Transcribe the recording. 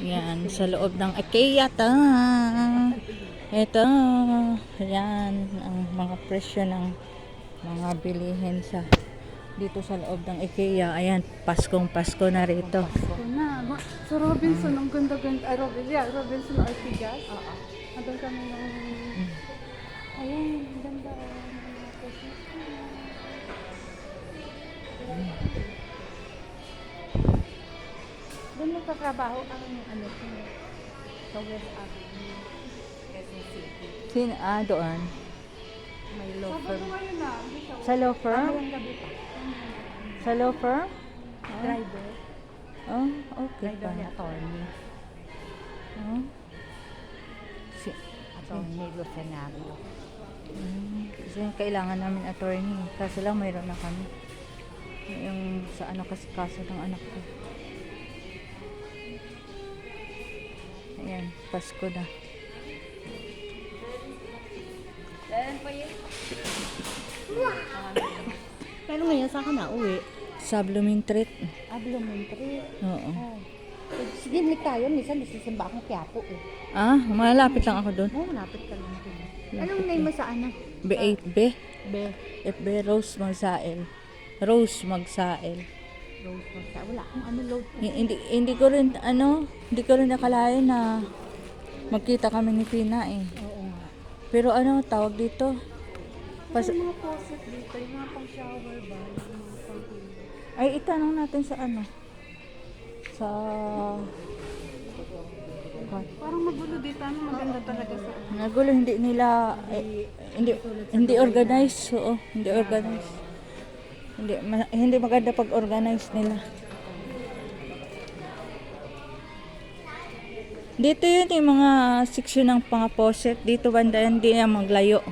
Yan, sa loob ng IKEA ta. Ito, yan, ang mga presyo ng mga bilihin sa dito sa loob ng IKEA. Ayan, Paskong Pasko na rito. Ito na. Sa Robinson, ang ganda-ganda. Ay, Robinson, yeah, Robinson Ortigas. Oo. Andun kami ng... Ayun, ang ganda. Nagtatrabaho ang ano. Sa West Avenue. Quezon City. Sin, ah, doon. May law firm. siya. Sa law firm? Mamayang gabi pa. Sa law firm? Driver. Oh, okay Driver pa. ni attorney. Oh. Si, Attorney Lucenario. mm, kasi kailangan namin attorney. Kaso lang mayroon na kami. Yung sa ano kasi kaso ng anak ko. Pasko na. Pero ngayon, saan ka na uwi? Sa Blooming Treat. Ah, Blumentritt. Oo. Oh. Sige, balik tayo. Minsan, nasisimba akong Quiapo eh. Ah, malapit lang ako doon. Oo, malapit ka lang din. Anong name mo sa ano? B8B. Be. FB Rose Magsael. Rose Magsael. Rose Rosa. Wala akong ano load. Hi- Hindi hindi ko rin ano, hindi ko rin nakalain na magkita kami ni Pina eh. Oo nga. Pero ano tawag dito? Pas Yung mga faucet dito, yung mga pang shower ba? Yung mga pang ay itanong natin sa ano. Sa Parang magulo dito. Ano maganda talaga sa Nagulo hindi nila eh, hindi hindi organized. Oo, hindi organized. Hindi ma- hindi maganda pag organize nila. Dito yun yung mga section ng mga faucet. Dito banda hindi na maglayo.